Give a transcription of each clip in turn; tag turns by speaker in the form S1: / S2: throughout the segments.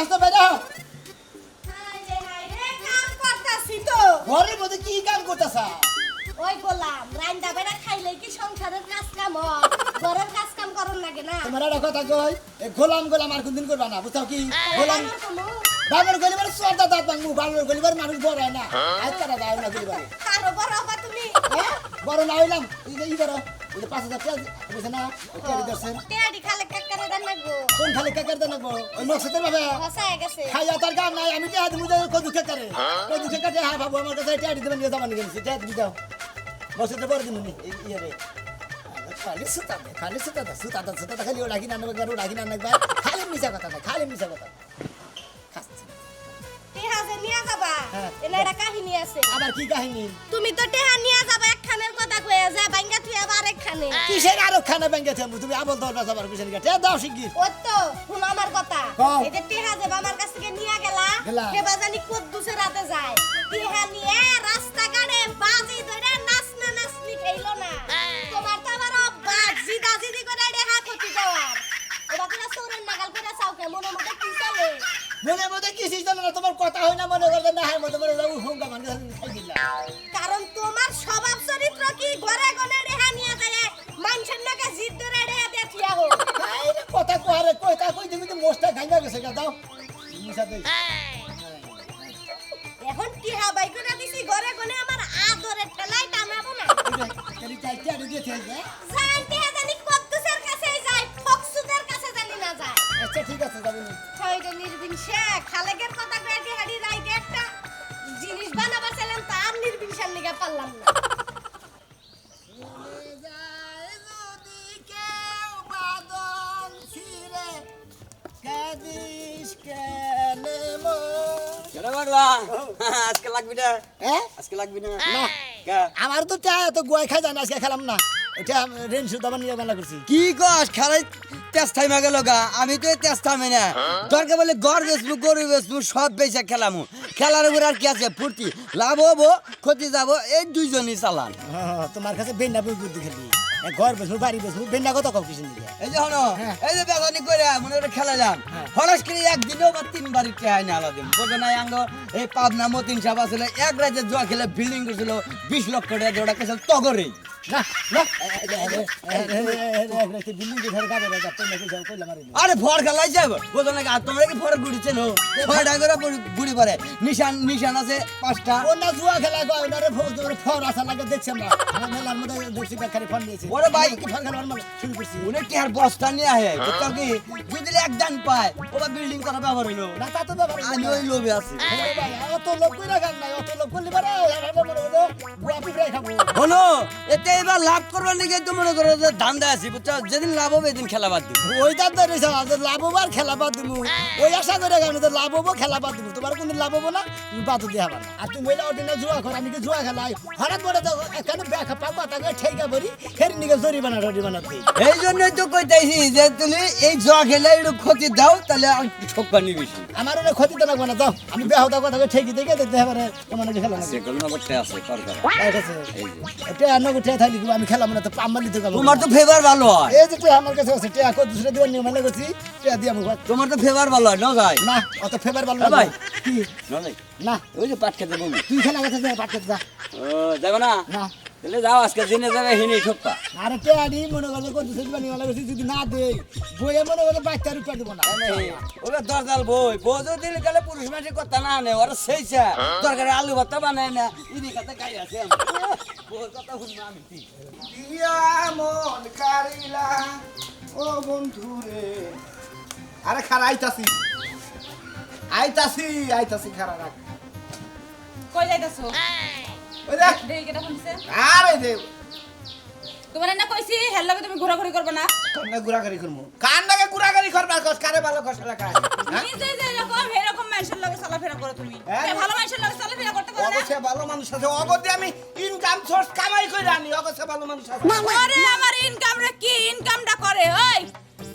S1: আসতে বেরো
S2: হায়রে হায়রে, কাম করতাছি তো।
S1: ঘরের মধ্যে কি কাম করতেছা
S2: ওই বললাম, রাইন্দা বেড়া খাইলে কি সংসারের কাজ কাম হয়? ঘরের কাজ কাম করন লাগে না?
S1: তোমার একটা কথা কই গোলাম গোলাম আর কোনদিন করবা না বুঝছ কি গোলাম
S2: আমার কোনো
S1: বানর গলিবার সোয়াদা দাঁত ভাঙবো বানর গলিবার মানুষ বড় হয় না আজ তারা দাও না গলিবার
S2: বড় হবা তুমি।
S1: হ্যাঁ বড় না হইলাম এই যে পাঁচ হাজার বুঝছে না? টাকা দিচ্ছেন
S2: টেয়ারি খালে কাকারে দেন নাকবো।
S1: কোন খালি কাকার দেন ওই নকশাতের ভাবে
S2: হসায় গেছে।
S1: খাইয়া তার কাম নাই আমি টাকা দিব কদু কাকারে? কদু কাকারে হ্যাঁ বাবু আমার কাছে টাকা দিতে নিয়ে যাবানি গেছি টাকা দিবি। দাও নকশাতে বড় দিন নি ইয়ে রে খালি সুতা দে খালি সুতা দে সুতা দে সুতা দে খালি ওড়াকি না নেবে গারু ওড়াকি না নেবে। খালি মিছা কথা খালি মিছা কথা
S2: টেহা যে নিয়া যাবা,
S1: হ্যাঁ।
S2: কাহিনী আছে।
S1: আবার কি কাহিনী?
S2: তুমি তো টেহা নিয়া যাবা কথা কয়ে যা তুই আবার
S1: কিসের আরও খানা তুমি আবল দরজা যাবার কিসের দাও শিগগির।
S2: তো শুনো আমার কথা। এই যে টেহা যে আমার কাছ থেকে নিয়া গেলা
S1: গেলা।
S2: সেবা জানি কদ্দুসে রাতে যায়। টেহা নিয়ে রাস্তাঘাটে বাজি ধরে নাচনা নাচনি খেইলো না। তোমার তো আবার অভ্যাস জিদা জিদি করে রেহা ক্ষতি দেওয়ার। এবার তুমি চোরের নাগাল করে চাও কে মনের মধ্যে কি চলে?
S1: মনে মধ্যে কি জানো না তোমার কথা হয় না মনে করবে না হ্যাঁ মধ্যে মনে হুঙ্গা মানে খাই দিলা
S2: কারণ কি ঘরে গনে রেহা নিয়ে যায়? মানুষের নাকে জিদ ধরে রেহা দিয়ে থিয়া হোক
S1: এই রে কথা কহারে কইতা কই তুমি তো মোস্টা গাঙ্গা গেছে গা দাও। মিশা দেই।
S2: এখন টিহা বাই করে দিছি ঘরে গনে আমার আদরের ঠেলাই টানাবো না।
S1: খালি চাইতে আর দিয়ে থেকে
S2: জান টিহা জানি কদ্দুসের কাছে যায় ফকসুদের কাছে জানি না যায়
S1: আচ্ছা ঠিক আছে যাবেন
S2: ছয়টা নির্বিন শেখ খালেকের কথা কয়ে হাড়ি রাইকে
S3: আজকে লাগবি না।
S1: হ্যাঁ
S3: আজকে লাগবি না?
S1: আমার তো চা তো গোয়া খাই জানা আজকে খেলাম না। এটা রেন সুদ আমার নিয়ে মেলা করছি।
S3: কি কস খেলাই তেজ থাইমা গেল গা। আমি তো তেজ থামি না। দরকার বলে গড় বেচবো গরু বেচবো সব বেচে খেলামু। খেলার উপর আর কি আছে? ফুর্তি। লাভ হব ক্ষতি যাব এই দুইজনই চালান।
S1: হ্যাঁ, তোমার কাছে বেন্ডা বই বুদ্ধি খেলি। ঘর বসবো বাড়ি বসবো বেন্ডা কত কাউ কিছু
S3: এই যে হনো
S1: হ্যাঁ।
S3: এই যে করে মনে করে খেলা
S1: যান।
S3: হরস করে একদিনও বা তিনবার হয় না আলাদিন বোঝে নাই আঙ্গ এই পাবনা মতিন সাহেব আসলে এক রাজ্যে জোয়া খেলে বিল্ডিং করছিল বিশ লক্ষ টাকা জোড়া খেয়েছিল তগরেই।
S1: না না আর
S3: ফর খেলাই যাব বোঝো না আর তোমরা কি ফর ঘুরিছে নো ঘুরি পরে। নিশান নিশান আছে পাঁচটা।
S1: ওনা জুয়া খেলা গো ফর আসা লাগে দেখছি আমরা মেলার মধ্যে দেখছি বেকারি ফোন দিয়েছে
S3: ওরে ভাই।
S1: কি ফর খেলার মানে শুরু করছি।
S3: উনি কি আর বস্তা নিয়ে আহে? তো কি যদি এক দান পায় ওবা বিল্ডিং করা ব্যবহার হইল।
S1: না তা তো ব্যাপার
S3: আমি ওই লোভে আছি।
S1: অত লোক কইরা গান নাই অত লোক করলি পারে আমার মনে হলো বুয়া পিঁপড়াই খাব।
S3: হলো এতে এবার লাভ করবার লিগে তো মনে করো যে ধান্দা আছি বুঝছ? যেদিন লাভ হবে এদিন খেলা বাদ দিব।
S1: ওইটা ধরে লাভ হব আর খেলা বাদ দিব। ওই আশা করে লাভ হব খেলা বাদ দিব? তোমার কোনদিন লাভ হব না তুমি বাদ দিয়ে হবা। না আর তুমি বইলা ওদিনে জুয়া কর আমি কি জুয়া খেলাই? হঠাৎ করে তো এখানে ব্যাখা পাবা তাকে ঠেকা নিকে জরিমানা জরিমানা দিই।
S3: এই জন্যই তো কইতাইছি যে তুমি এই জয়া খেলে একটু ক্ষতি দাও তাহলে ঠকবানি বেশি।
S1: আমার অনেক ক্ষতি তো লাগবে না দাও আমি বেহতা কথা ঠেকি দেখে দেখতে হবে নাকি খেলা না
S3: করতে আছে
S1: এটা অন্য উঠে লিখব? আমি খেলাম না তো পাম্বালি তো
S3: তোমার তো ফেভার ভালো হয়।
S1: এই যে তুই আমার কাছে আছে টিয়া কত দুসরে দিবার নিয়ম মানে করছি টিয়া দিয়ে আমি
S3: তোমার তো ফেভার ভালো হয় না ভাই।
S1: না অত ফেভার ভালো
S3: না। ভাই।
S1: কি?
S3: না। ওই যে পাট খেতে বলবি
S1: তুই খেলা কথা যা খেতে যা।
S3: ও যাবে না?
S1: না।
S3: তাহলে যাও আজকে দিনে যাবে হিনি ঠকবা
S1: আরে টিয়া দি মনে করলে কত নিয়ম মেলে করছি যদি না দে বইয়ে মনে করলে বাচ্চা রূপা দিব না।
S3: ওরা দরজাল বই বোঝো দিলে গেলে পুরুষ মানুষের কথা না আনে ওরা সেইছে তরকারি আলু ভর্তা বানায় না ইনি কথা গাই আছে। কথা শুনব আমি
S4: ইয়া মন কারিলা ও বন্ধু রে। আরে খারা আইতাছি। আইতাছি আইতাছি খারা রাখ।
S5: কই যাইতাছো?
S4: আরে দে
S5: তোমার না কইছি হেল লগে তুমি ঘোরাঘুরি করবে না।
S4: কন্যা গুড়াগাড়ি করমু কান লাগে গুড়াগাড়ি করবা? কস কারে ভালো কস লাগা হ্যাঁ?
S5: নিজে যে এরকম এরকম মানুষের লগে চলাফেরা করো তুমি।
S4: হ্যাঁ।
S5: ভালো মানুষের লগে চলাফেরা করতে পারো না।
S4: অবশ্যই ভালো মানুষ আছে। অগদে আমি ইনকাম সোর্স কামাই করে আনি। অবশ্যই ভালো মানুষ আছে।
S5: ওরে আমার ইনকাম রে কি? ইনকামটা করে ওই।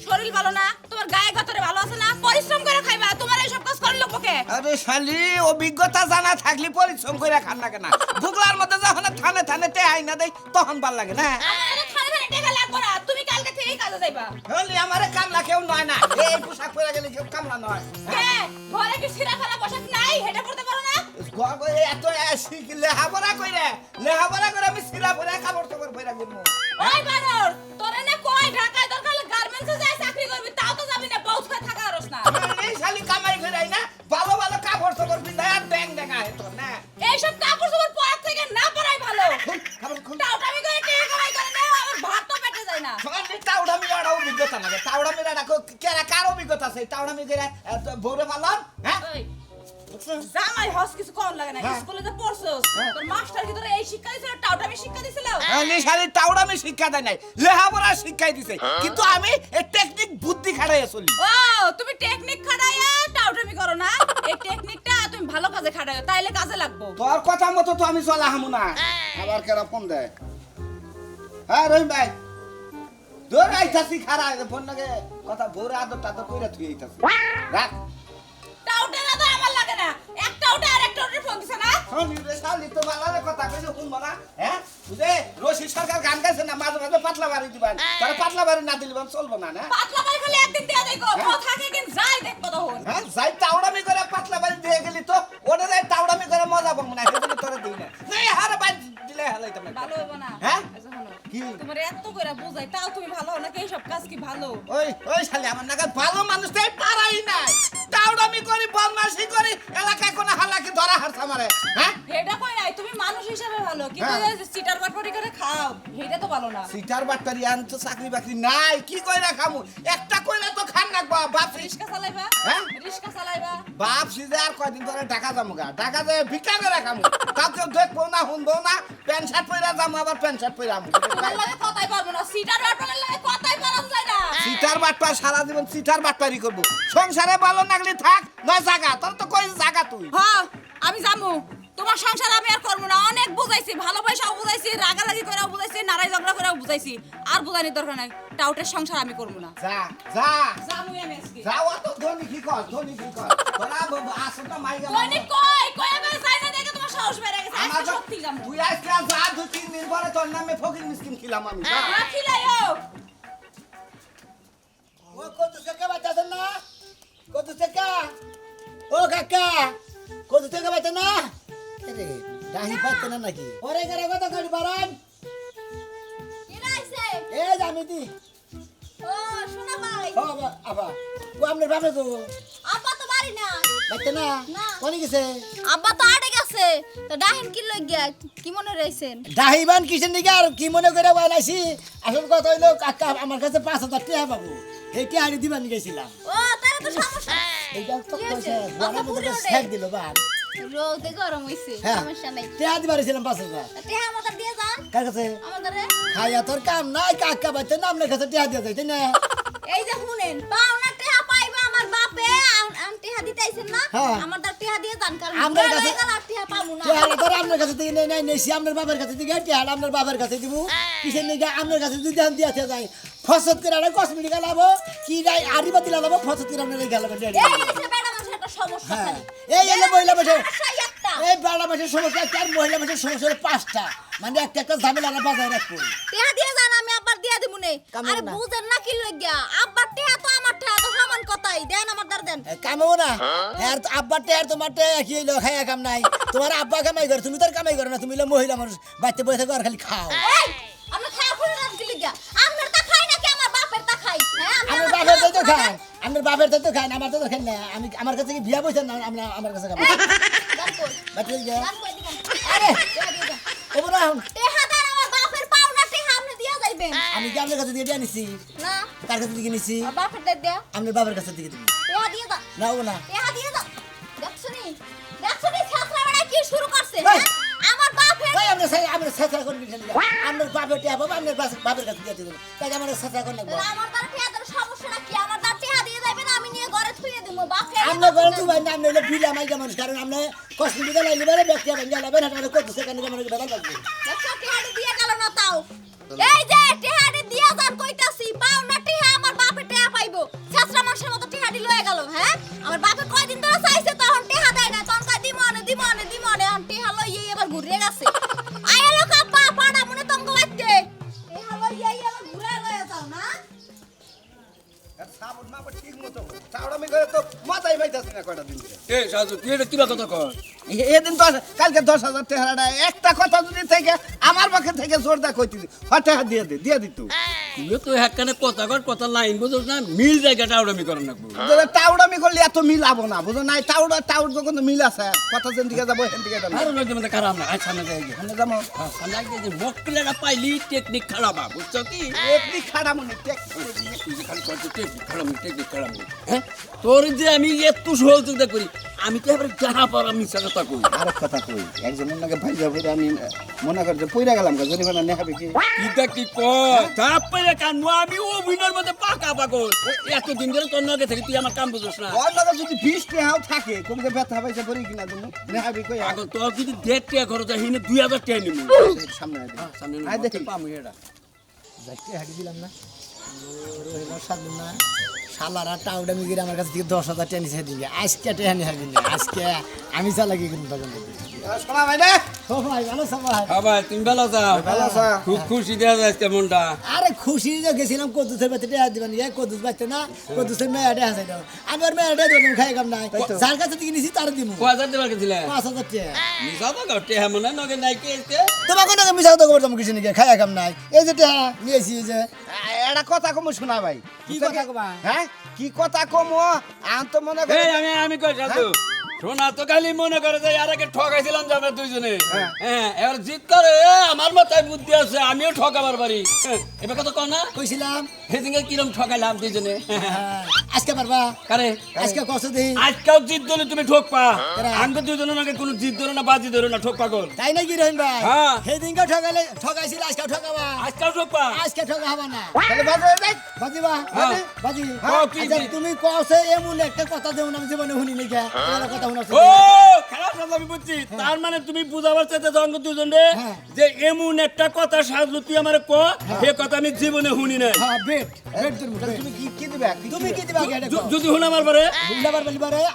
S5: শরীর ভালো না তোমার গায়ে গতরে ভালো আছে না পরিশ্রম করে খাইবা তোমার এই সব কাজ করল পোকে
S4: আরে শালি অভিজ্ঞতা জানা থাকলে পরিশ্রম করে খান না কেন। বুগলার মধ্যে যখন থানে থানে তে আইনা দেই তখন ভালো লাগে না।
S5: আরে খানে খানে টাকা লাগবো না তুমি কালকে থেকেই কাজে যাইবা।
S4: হলি আমারে কামলা কেউ নয় না এই পোশাক পরে গেলে কেউ কামলা নয়?
S5: কে? ঘরে কি সিরা ফেলা পোশাক নাই? হেটা পড়তে পারো না?
S4: গো, এত লেহাপড়া কইরে লেহাপড়া করে আমি সিরা পরে কাপড় চোপড় পরে ঘুরবো
S5: ওই বানর তোরে না
S4: শালি কামাই করে না ভালো ভালো কাপড় চোপড় পিন্ধায় আর ব্যাং দেখা তো না?
S5: এইসব কাপড় চোপড় পরার থেকে না পরাই ভালো।
S4: কাপড়
S5: টাউটামি করে টেকে কামাই করে না আমার ভাত তো পেটে যায় না।
S4: আমি টাউডা মিরাটা অভিজ্ঞতা লাগে টাউডা মিরাটা কেরা কার অভিজ্ঞতা আছে? টাউডা মিরা বউরে ভালো। হ্যাঁ
S5: জামাই হস কিছু কম লাগে না
S4: হ্যাঁ।
S5: স্কুলে তো পড়ছস
S4: হ্যাঁ।
S5: তোর মাস্টার কি তোর এই শিক্ষা দিছিল টাউটামি শিক্ষা দিছিল
S4: এই শালি টাউডামি শিক্ষা দেয় নাই লেহাপড়া শিক্ষাই দিছে। কিন্তু আমি এই টেকনিক বুদ্ধি খাটাইয়া চলি।
S5: ও তুমি টেকনিক খাটাইয়া টাউটামি করো না। এই টেকনিকটা তুমি ভালো কাজে খাটাইও তাইলে কাজে লাগবো।
S4: তোর কথা মতো তো আমি চলা হামু না। আবার কেরা ফোন দেয়? হ্যাঁ রহিম ভাই। ফোন লাগে। কথা ভোরে আদর টাদর কইরা তুই আইতাছি। রাখ।
S5: না এক আর এক টাউটার ফোন দিছে না?
S4: শোনি রে শালি তো ভালো কথা কইছে শুনব না হ্যাঁ? বুঝে রশি সরকার গান গাইছে না মাঝে মাঝে পাতলা বাড়ি দিবেন। তারা পাতলা বাড়ি না দিলে চলবো না না?
S5: পাতলা বাড়ি খালি একদিন দেয়া দেখো ও থাকে কিন যাই দেখব তখন।
S4: হ্যাঁ যাই টাউডামি করে পাতলা বাড়ি দিয়ে গেলি তো ওটা যাই টাউডামি করে মজা পাবো না সেজন্য তোরা দিই না। এই হারে বাড়ি দিলে হালাইতাম না
S5: ভালো হইব না।
S4: হ্যাঁ?
S5: শোনো।
S4: কি?
S5: তোমার এত করে বুঝাই তাও তুমি ভালো নাকি? এইসব কাজ কি ভালো?
S4: ওই ওই শালি আমার নাগাদ ভালো মানুষ তাই পারাই নাই। টাউডামি করি বদমাশি করি এলাকায় কোনো হালাকি ধরা হারছে আমারে হ্যাঁ
S5: এটা কই নাই তুমি মানুষ হিসাবে ভালো কিন্তু
S4: হ্যাঁ।
S5: সিটার বাটপারি করে খাও এটা তো ভালো না।
S4: সিটার বাট্টারি আন তো চাকরি বাকরি নাই কি কইরা খামু? একটা কইলে তো খান রাখবা বাপ রে।
S5: রিস্কা চালাইবা?
S4: হ্যাঁ?
S5: রিস্কা চালাইবা?
S4: বাপ সিজে আর কয়দিন ধরে ঢাকা যাব গা ঢাকা যায় ভিক্ষা করে খামু। কাউকে দেখব না শুনব না প্যান্ট শার্ট পরে যাব আবার প্যান্ট শার্ট পরে আমু।
S5: কথাই পারব না সিটার বাটপারের লাগে কথাই পারন যায় না।
S4: সিটার বাটপা সারা জীবন সিটার বাটপারি করব। সংসারে ভালো লাগলে থাক নয় জাগা তোর তো কই জাগা তুই?
S5: হ্যাঁ আমি জামু তোমার সংসার আমি আর করব না। অনেক বুঝাইছি ভালোবাসাও বুঝাইছি রাগারাগি করেও বুঝাইছি নারাই ঝগড়া করেও বুঝাইছি। আর বুঝানির দরকার নাই টাউটের সংসার আমি করব না।
S4: যা যা।
S5: জামুই আমি আজকে।
S4: যাও তো ধনী কি কর ধনী কি কর। তোরা আসলে মাইগা
S5: দৈনিক কই? কই আমি যাই দেখে তোমার সাহস বেড়ে গেছে আজকে সত্যি জামু
S4: তুই আজকে যা দু তিন দিন পরে তোর নামে ফকির মিসকিন খিলাম আমি যা।
S5: রাখিলাইও
S1: ও কদু থেকে বাঁচাছেন না? কদু থেকে ও কাকা না? আরে ডাহি পাচ্ছে না নাকি? ওরে করে কত করি বারান
S2: কি রাইছে
S1: এ দি।
S2: ও শোনা ভাই।
S1: ও আবা ও আপনার বাপে তো।
S2: আব্বা তো বাড়ি না
S1: বাচ্চা না। কোনি গেছে?
S2: আব্বা তো আড়ে গেছে। তো ডাহিন কি লই গিয়া কি মনে রইছেন?
S1: ডাহিবান কিসের দিকে আর কি মনে করে বানাইছি? আসল কথা হইল কাকা আমার কাছে পাঁচ হাজার টাকা পাবো। এই টাকা দিবান গেছিলাম।
S2: ও তারে তো সমস্যা।
S1: এইটা তো কইছে? বড়
S2: বাবা পুরে
S1: দিল বাপ
S2: রোদে গরম হইছে
S1: হ্যাঁ।
S2: সমস্যা নাই।
S1: টাকা দিবার ছিলাম পাঁচ হাজার
S2: টেহা আমাদের দিয়ে যান।
S1: কার কাছে?
S2: আমাদের
S1: খাইয়া তোর কাম নাই কাকা বাচ্চা নাম লেখা কাছে টাকা দিয়ে যাইতে না।
S2: এই যে শুনেন পাওনা টেহা পাইবা আমার বাপে আম- আম টেহা দিতেছেন না?
S1: হ্যাঁ।
S2: আমার তার টেহা দিয়ে যান কারণ
S1: আমার কাছে-
S2: হয়ে গেলে আর টেহা পাবো না।
S1: টেহারা তোর আপনার কাছে দিয়ে নেই নাই নেছি আপনার বাবার কাছে আপনার বাবার কাছে দিব কিসের নিকে আপনার কাছে যদি দিয়াতে যাই ফসত করে কসমেটিক লাবো কি রাই আরি বাতি লাবো ফসত করে আপনার
S2: সমস্যা
S1: হ্যাঁ। এই এলে মহিলা বসে। এই বারো মাসের সমস্যা একটা আর মহিলা মাসের সমস্যা হলো পাঁচটা। মানে একটা একটা ঝামেলা আমরা বাজায় রাখব।
S2: টেহা দিয়ে যান আমি আব্বার দিয়ে দিব নে।
S1: কামড়
S2: আরে বুঝেন না কি লইগা। আব্বার টেহা তো আমার টেহা তো সমান কথাই। দেন আমার দেন।
S1: না। আর আব্বার টেয়ার তোমার টেয়া কি হইল? খাইয়া কাম নাই। তোমার আব্বা কামাই করে তুমি তোর কামাই করো না। তুমি হলো মহিলা মানুষ। বাচ্চা বসে খালি খাও।
S2: আমরা আমার
S1: আমার বাপের তো খাই আমার বাপের তো খাই আমার তো খাই না। আমি আমার কাছে কি বিয়া বসে না আমরা আমার কাছে খাব? আরে
S2: টেহা দিয়ে যান
S1: ও বড় এখন
S2: টেহা দেন আমার বাপের পাওনা টেহা আপনি দিয়া যাইবেন।
S1: আমি কি আপনার কাছে দিয়ে দিয়ে নিছি?
S2: না।
S1: কার কাছে দিয়ে নিছি?
S2: আমার বাপের দিয়ে
S1: আপনার বাবার কাছে দিয়ে দিবি।
S2: টেহা দিয়ে দাও।
S1: না ও না।
S2: টেহা দিয়ে দাও। দেখছনি দেখছনি ছাত্রা বেড়া কি শুরু করছে হ্যাঁ? আমার বাপের
S1: ভাই আমরা সাই আমরা বাপের বাবা আপনার বাপের কাছে দিয়ে দিবেন তাই আমার সাথে কোন লাগবে
S2: আমার আমরা
S1: করে তো ভাই নাম নিলে বিলা মাইকা মানুষ, কারণ আমরা কষ্ট দিতে লাগলে বারে ব্যক্তি ভেঙে লাবেন এটা কত সেখানে কেমন বেদাল লাগবে
S2: গেল এই যে টেহাটি
S6: তুই এটা কিবা কথা কর
S4: এ- এদিন দশ কালকে দশ হাজার টাকাটা একটা কথা যদি থেকে আমার পক্ষে থেকে জোরদা কইতি হঠাৎ দিয়ে দে দিয়ে দিত।
S6: তুই তো একখানে কথা কর কথা লাইন বুঝোস না মিল জায়গাটা ওটা আমি করেন না
S4: যদি টাউডামি করলে এত মিলাবো না বুঝো নাই টাউডা টাউড যখন মিল আছে কথা যেন দিকে যাব সেন দিকে যাব।
S6: আরও লোক যেমন খারাপ না আয় সামনে যাই গিয়ে।
S4: সামনে যাব।
S6: সামনে আগে যে মক্কেলেরা পাইলি টেকনিক খারাপ আ, বুঝছ কি?
S4: একটি খাড়া টেক
S6: তুই যে খালি করছিস টেকনিক খারাপ টেকনিক খারাপ হ্যাঁ? তোর যে আমি এত সহযোগিতা করি আমি তো এবার যাহা পারা মিশা কথা কই
S4: আর কথা কই একজন মনে ভাই যাব আমি মনে কর যে পইরা গেলাম জরিমানা কি?
S6: কি কর তারপরে কানবো আমি অভিনয়ের মধ্যে পাকা পাগল। এতদিন ধরে তোর নগে থেকে তুই আমার কাম বুঝোস না।
S4: ওর লগে যদি বিশ টাকাও থাকে কমকে ব্যথা পাইছে পরি কিনা তুমি নেখাবি কই আগে
S6: পাগল তোর যদি দেড় টাকা খরচ হয় হিনে দুই হাজার টাকা নিবি
S4: সামনে।
S6: সামনে
S4: আয় দেখি।
S6: পামু এটা
S1: যাইতে হাঁটি দিলাম না? রহিলাম সারবেন না। শালারা টাউডা মিগির আমার কাছে থেকে দশ হাজার দিবে আজকে আজকে আমি চালাকি কিন্তু তখন।
S4: শোনা ভাই রে
S1: ও ভাই ভালো সবাই।
S6: তুমি ভালো
S4: আছো?
S6: খুব খুশি দেওয়া যায় কেমনটা
S1: আরে খুশি যে গেছিলাম দিবেন ইয়ে কদুস বাড়তে না হাসাই দাও আমি ওর মেয়াটে দেবো খাই কাম নাই যার কাছে থেকে নিছি তার দিব
S6: কয় হাজার দেবার গেছিলে?
S1: পাঁচ হাজার টাকা
S6: মিশা তো গাও টেহা মনে নগে নাই কে
S1: তোমাকে না মিশা তো করতাম কিছু নাকি খাই কাম নাই। এই যে টেহা নিয়েছি এই যে।
S4: একটা কথা কমু শোনা ভাই।
S1: কি কথা কবা?
S4: হ্যাঁ? কি কথা কমু? আন তো মনে কর
S6: এই আমি আমি কই শোনা তো খালি মনে করে যে আর আগে ঠকাইছিলাম যে আমরা দুইজনে। হ্যাঁ। এবার জিত করে আমার মাথায় বুদ্ধি আছে আমিও ঠকাবার পারি। হ্যাঁ, এবার কত কনা
S1: কইছিলাম।
S6: সেদিনকে কিরম ঠকাইলাম দুইজনে।
S1: হ্যাঁ, আজকে পারবা?
S6: কারে?
S1: আজকে কষ্ট দেই
S6: আজকাল জিত ধরে তুমি ঠকপা। আমি দুজনের আগে কোনো জিত ধরে না বাজি ধরে না ঠক পাগল
S1: তাই নাকি রহিম ভাই?
S6: হ্যাঁ।
S1: সেদিনকে ঠকাইলে ঠকাইছিল আজকে ঠকাবা।
S6: আজকাল ঠকপা।
S1: আজকে ঠকা হবা না।
S4: তাহলে বাজে
S1: বাজিবা
S6: হ্যাঁ।
S1: বাজি
S6: হ্যাঁ,
S1: আচ্ছা? তুমি কসে এমন একটা কথা দেও না আমি জীবনে শুনি নাই কে কথা
S6: ও আমি বুঝছি। তার মানে তুমি বুঝাবার চাইতে জঙ্গ দুজন রে
S1: হ্যাঁ।
S6: যে এমন একটা কথা সাজলো তুই আমার ক সে কথা আমি জীবনে শুনি নাই।
S1: হ্যাঁ তুমি
S4: কি কি দিবে?
S1: তুমি কি দিবা
S6: যদি শুনে আমার পরে
S1: বুঝলাবার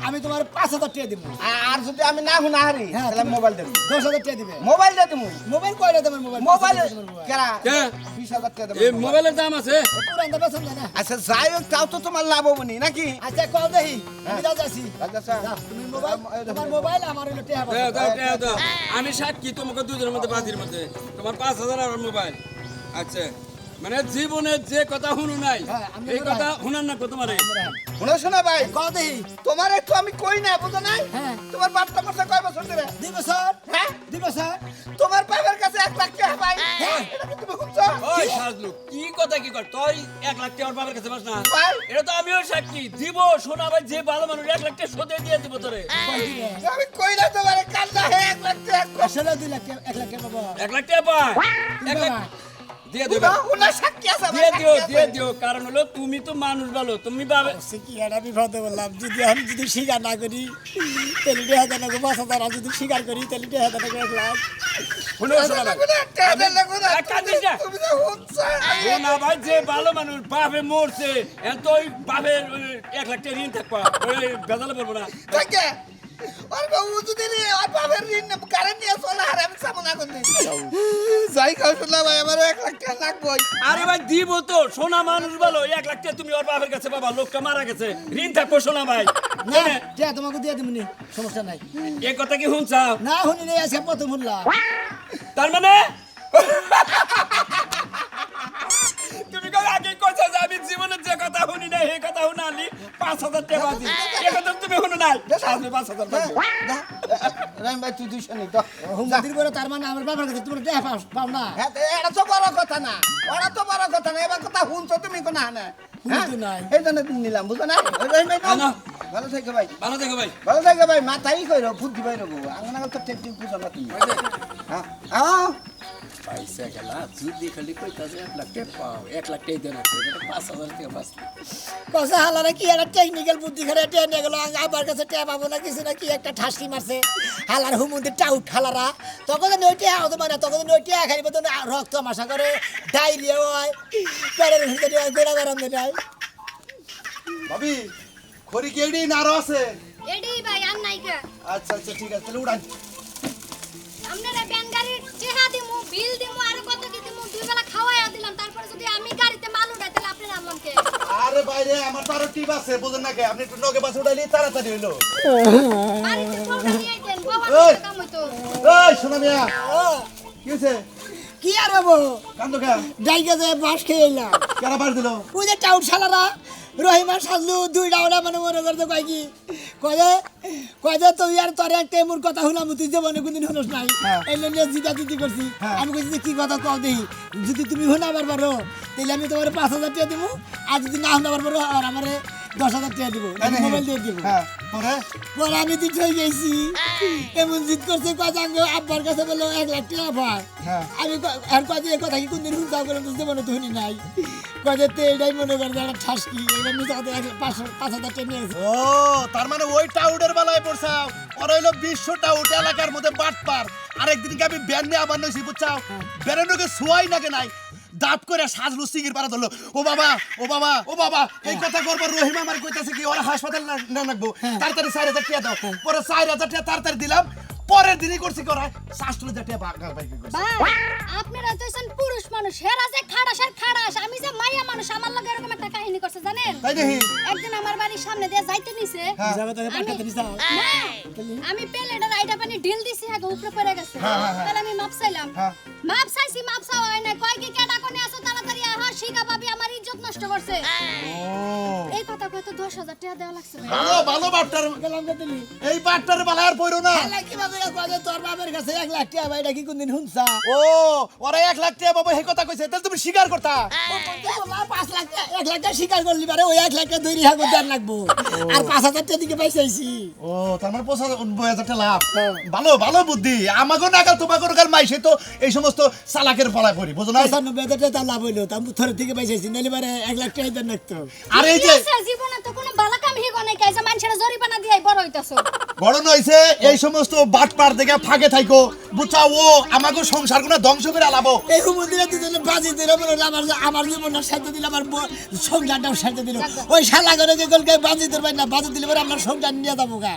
S1: আমি তোমার পাঁচ হাজার টাকা দিব
S4: আর যদি আমি না শুনা হারি
S1: হ্যাঁ,
S4: তাহলে মোবাইল দেবো।
S1: দশ হাজার টাকা দিবে।
S4: মোবাইল দে তুমি
S1: মোবাইল কয়টা তোমার মোবাইল।
S4: কেরা বিশ হাজার টাকা
S6: এই মোবাইলের দাম আছে?
S4: আচ্ছা যাই হোক তাও তো তোমার লাভ হবনি নাকি?
S1: আচ্ছা কল যাও যাচ্ছি তুমি মোবাইল তোমার মোবাইল আমার হলো টাকা
S6: দাও,
S1: পাঠাও।
S6: দাও, দাও, দাও। আমি সাক্ষী তোমাকে দুজনের মধ্যে বাজির মধ্যে তোমার পাঁচ হাজার আর আমার মোবাইল আচ্ছা মানে জীবনে যে কথা শুনু নাই
S1: হ্যাঁ,
S6: এই কথা শুনান না তোমারে।
S4: শোনো শোনা ভাই।
S1: কল দেহি
S4: তোমার একটু আমি কই না বুঝো নাই?
S1: হ্যাঁ।
S4: তোমার বাপটা করছে কয় বছর ধরে?
S1: দিব স্যার
S4: হ্যাঁ?
S1: দিব স্যার
S4: তোমার বাবার কাছে এক লাখ টাকা পাই কি তুমি শুনছো?
S6: ওই সাজলু কি কথা কি কর? তুই এক লাখ টাকা ওর বাবার কাছে পাস না।
S4: ভাই।
S6: এটা তো আমিও সাক্ষী। দিব শোনা ভাই যে ভালো মানুষ এক লাখ টাকা সোদে দিয়ে দিব তোরে।
S4: আমি কই না তোমার? কান্দা হে এক লাখ টাকা
S1: আসলে দুই লাখ টাকা এক লাখ টাকা পাবো।
S6: এক লাখ টাকা এক লাখ। দিয়ে দিও দিয়ে দিও দিয়ে। দিও কারণ হলো তুমি তো মানুষ ভালো তুমি ভাবে
S1: একটা বিপদে বললাম যদি আমি যদি স্বীকার না করি দেড় হাজার টাকা পাঁচ হাজার যদি স্বীকার করি দেড় হাজার টাকা এক লাখ
S6: ভাই যে ভালো মানুষ বাপে মরছে এত বাপের এক লাখ টাকা ঋণ থাকবা ওই বেজালে পড়ব না।
S4: যাই খাও শুনলাম ভাই, আমারও এক লাখ টাকা লাগবেই।
S6: আরে ভাই দিব তো সোনা মানুষ ভালো এক লাখ টাকা তুমি ওর বাপের কাছে বাবা লোকটা মারা গেছে ঋণ থাকব সোনা ভাই।
S1: না টাকা তোমাকে দিয়ে দিবনি সমস্যা নাই।
S6: এ কথা কি শুনছাও
S1: না শুনি নেই আজকে প্রথম শুনলাম।
S6: তার মানে? কথা শুনি নাই সেই কথা শুনালি পাঁচ হাজার টাকা বাজি। এ কথা তুমি শুনো নাই? পাঁচ হাজার বাজি।
S4: দা, রাম ভাই, তুই দুইশো নি, দাও।
S1: হুমদির করে তার মানে আমার বাবার কাছে তোমার টাকা পাও- পাও না।
S4: হ্যাঁ, এটা তো বড় কথা না। ওরা তো বড় কথা না এবার কথা শুনছো তুমি কোন না
S1: শুনতো নাই।
S4: এই জন্য তুমি নিলাম বুঝো না? ওই ভাই, ভাই, নাও।
S6: না, না।
S4: ভালো থাকো ভাই।
S6: ভালো থেকো ভাই।
S4: ভালো থাকো ভাই মাথাই বুদ্ধি ভাই রবো আঙ্গনা তো বুঝো না তুমি। হ্যাঁ।
S6: পয়সা গেলা যদি খালি কইতাছে এক লাখ টাকা পাও এক লাখ টাকা দেন পাঁচ হাজার টাকা বাঁচত
S1: কসে হালারে কি একটা টেকনিক্যাল বুদ্ধি করে টেনে নিয়ে গেল আবার কাছে ট্যাপ পাবো না কিছু না কি একটা ঠাসি মারছে। হালার হুমুন্দি টাউট হালারা তখন ওই টিয়া হতো মানে তখন ওই টিয়া খাইব তো রক্ত মাসা করে ডায়রিয়া হয় পেটের ভিতরে হয় গোড়া গরম দেয়
S7: ভাবি খড়ি কি এডি না আছে?
S2: এডি ভাই আর নাইকা
S7: আচ্ছা আচ্ছা ঠিক আছে তাহলে উড়ান।
S2: দিমু বিল দিমু আর কত কি দিমু দুই বেলা খাওয়াইয়া দিলাম তারপরে যদি আমি গাড়িতে মাল উঠাই তাহলে আপনারা আমলামকে
S7: আরে বাইরে আমার তো আরও টিপ আছে বুঝেন না কে? আপনি একটু নগে বাসে উঠাইলে তাড়াতাড়ি হইল।
S2: বাড়িতে ঠোঁটা নিয়ে আইতেন বাবা কাম হইতো।
S7: এই শোনা মিয়া! কি
S1: কি আর হব?
S7: কান্দো কে?
S1: যে বাস খেয়ে এলাম।
S7: কেরা বার দিল?
S1: ওই যে টাউট শালারা রহিমার সাজলু দুই ডাউলা মানে মনে করতে কয় কি? কয় কয়ে যে তুই আর তোর একটা এমন কথা হলাম তুই যে মনে কোনদিন হলোস নাই? এই নিয়ে জিতা জিতি করছি আমি কইছি কি কথা কও দেই? যদি তুমি শোনাবার পারো তাহলে আমি তোমার পাঁচ হাজার টাকা দিব আর যদি না শোনাবার পারো আর আমারে দশ হাজার টাকা দিব মোবাইল দিয়ে দিব।
S7: হ্যাঁ পরে?
S1: পরে আমি দিন হয়ে গেছি। এমন জিত করছে কাজাঙ্গ আব্বার কাছে বলল এক লাখ টাকা পায়
S7: হ্যাঁ।
S1: আমি ক- আর কথা কি কোনদিন হুঁচা করে বুঝতে মনে তো নাই। তো এটাই মনে একটা আমি তাদের এক পাঁচশো পাঁচ হাজার টাকা নিয়েছি
S7: ও তার মানে ওই টাউডের বেলায় পড়ছাও ওরা হইল বিশ্ব টাউট এলাকার মধ্যে বাট পার আরেকদিনকে আমি ব্যান নিয়ে আবার নইছি বুঝছাও? বেরেন্ডকে শুয়াই নাকি নাই। দাপ করে সাজলু সিগির পারা ধরলো। ও বাবা ও বাবা ও বাবা এই কথা করব রহিম আমার কইতাছে কি ওরা হাসপাতাল না- না রাখব তাড়াতাড়ি চার হাজার টাকা দাও। পরে চার হাজার টাকা তাড়াতাড়ি দিলাম। পরের দিনই করছি করা সাত হাজার টাকা বাগা বাইকে করছি।
S2: আপনারা তো হচ্ছেন পুরুষ মানুষ। হেরা যে খাড়াস আর খাড়াস আমি যে মাইয়া মানুষ আমার লগে এরকম একটা কাহিনী করছে জানেন?
S7: তাই দেখি।
S2: একদিন আমার বাড়ির সামনে দিয়ে যাইতে নিছে।
S1: যাবে তোকে
S2: আমি
S1: পাঠাতে দিছা
S2: না, আমি প্লেটের আইটা পানি ঢিল দিছি হ্যাঁ উপরে পড়ে গেছে। তাহলে আমি মাপ চাইলাম।
S7: হ্যাঁ।
S2: মাপ চাইছি মাপ চাওয়া হয় না কয় কি কোনে তাড়াতাড়ি নষ্ট করছে। এই কথা কয় তো দশ হাজার টাকা দেওয়া লাগছে
S7: ভালো ভালো বাট্টার
S1: গেলাম তুমি।
S7: এই বাট্টার বেলায় আর পড়ো না।
S1: তোর বাবার কাছে এক লাখ টাকা এটা কি কোনদিন হুঁচা
S7: ও ওরা এক লাখ টাকা বাবা সেই কথা কইছে। তাহলে তুমি স্বীকার করতা?
S1: পাঁচ লাখ টাকা এক লাখ টাকা স্বীকার করলি পারে ওই এক লাখ টাকা দৈরি হাগো দেড় লাগবো। আর পাঁচ হাজার টাকা দিকে পাইছাইছি
S7: ও তার মানে পঁচিশ হাজার টাকা লাভ। ভালো ভালো বুদ্ধি। আমাকে নাকাল তোমাকে নাকাল মাইসে তো এই সমস্ত চালাকের ফলায় পড়ি বুঝো না?
S1: পঁচানব্বই হাজার টাকা লাভ হইল তা থরে থেকে পাইছাইছি নাহলে পারে এক লাখ টাকা দেন লাগতো
S7: আর এই যে
S2: আছে জীবনে তো কোনো বালা কাম হিগো নাই কাইছে মানুষের জরিমানা দিয়ে বড় হইতাছো।
S7: বড় নইছে এই সমস্ত বাটপার দেখে ফাঁকে থাইকো। বুঝা ও আমাকে সংসারগুলো ধ্বংস করে আলাবো
S1: এই হুমুদিরা দুজনে বাজি দিল বলে আমার আমার জীবনটা সাথে দিল আমার সংসারটাও সাথে দিল। ওই শালা করে যে গলকে বাজি ধরবেন না বাজি দিলে পরে আপনার সংসার নিয়ে যাব গা।